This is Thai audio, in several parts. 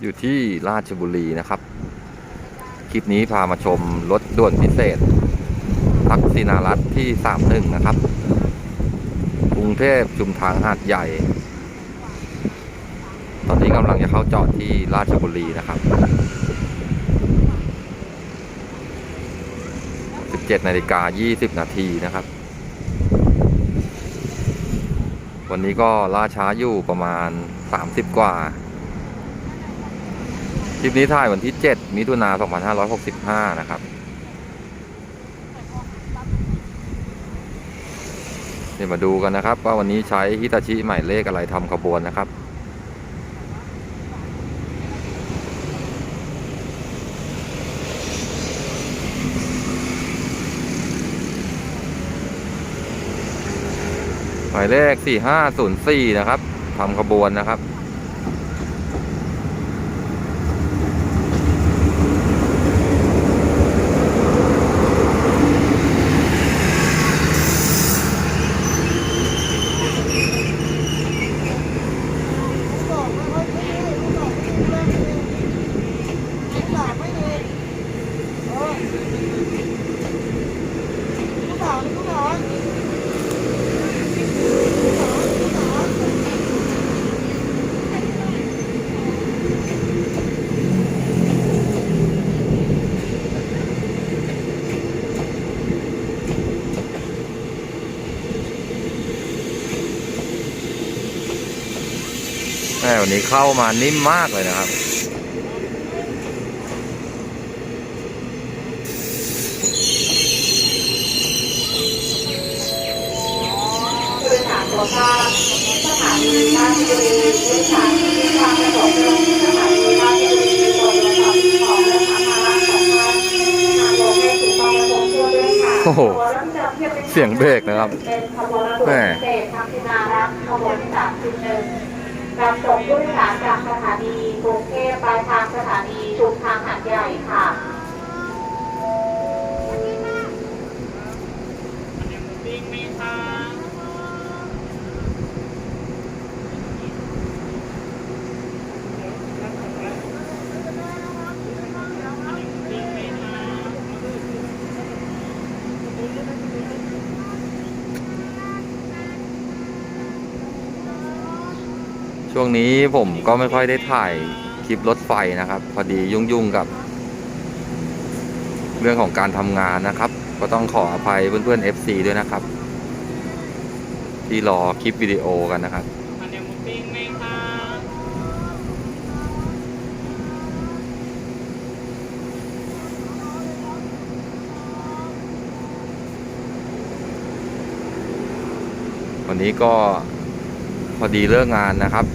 อยู่ที่ราชบุรีนะครับ คลิปนี้พามาชมรถด่วนพิเศษ ทักษิณารัตที่31นะครับ กรุงเทพชุมทางหาดใหญ่ ตอนนี้กำลังจะเข้าจอดที่ราชบุรีนะครับ 17นาฬิกา20 นาทีนะครับ วันนี้ก็ล่าช้าอยู่ประมาณ 30 กว่า คลิปนี้ถ่ายวันที่ 7 มิถุนา 2565 นะครับ เดี๋ยวมาดูกันนะครับ ว่าวันนี้ใช้ฮิตาชิหมายเลขอะไรทำขบวนนะครับ หมายเลข 4504 นะครับทำขบวนนะครับ แม่วันนี้เข้ามานิ่มมากเลยนะครับ ผู้โดยสารขอทราบสถานีราชบุรีผู้โดยสารที่มีความประสงค์จะลงที่สถานีราชบุรีโปรดตรวจสอบของและสัมภาระของท่านนำลงให้ถูกต้อง แม่วันนี้เข้ามานิ่มมากเลยนะครับ โอ้โห เสียงเบรกนะครับ แม่ นำส่งผู้โดยสารจากสถานีกรุงเทพปลายทางสถานีชุมทางหาดใหญ่ ช่วงนี้ผมก็ไม่ค่อยได้ถ่ายคลิปรถไฟนะครับ พอดียุ่งๆกับ เรื่องของการทำงานนะครับ ก็ต้องขออภัยเพื่อนๆ FC ด้วยนะครับ ที่รอคลิปวิดีโอกันนะครับวันนี้ก็ พอดีเลิกงานนะครับ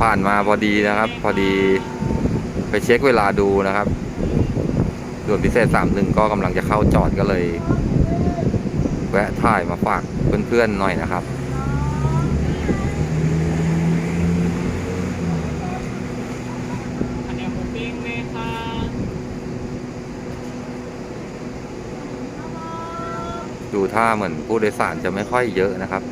ผ่านมาพอดีนะครับ พอดีไปเช็คเวลาดูนะครับด่วนพิเศษสามหนึ่งก็กำลังจะเข้าจอดก็เลย แวะถ่ายมาฝากเพื่อนๆหน่อยนะครับดูท่าเหมือนผู้โดยสารจะไม่ค่อยเยอะนะครับ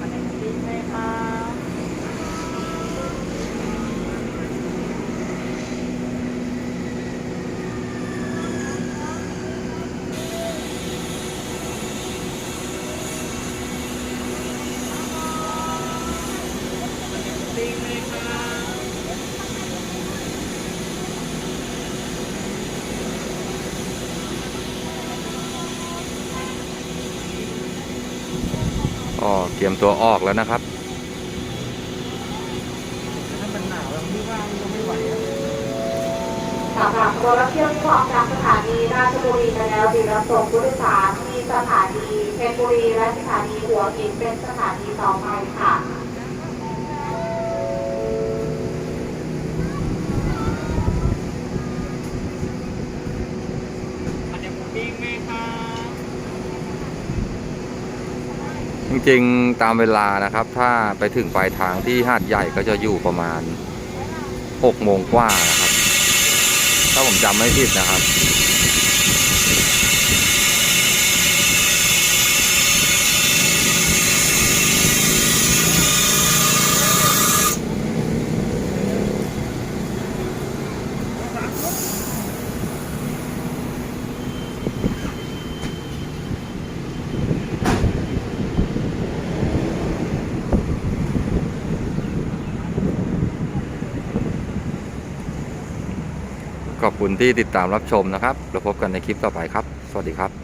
อันนี้หมูปิ้งไหมคะ ปิ้งไหมคะ ก็เต รียมตัวออกแล้วนะครับถ้ามันหนาวแล้วไม่ว่างก็ไม่ไหวอะสำหรับตัวรับเที่ยวที่ออกจากสถานีราชบุรีไปแล้วดีรับส่งผู้โดยสารที่สถานีเพชรบุรีและสถานีหัวหินเป็นสถานีต่อไปค่ะ จริงๆตามเวลานะครับ ถ้าไปถึงปลายทางที่หาดใหญ่ก็จะอยู่ประมาณ6โมงกว่านะครับ ถ้าผมจำไม่ผิดนะครับ ขอบคุณที่ติดตามรับชมนะครับ แล้วพบกันในคลิปต่อไปครับ สวัสดีครับ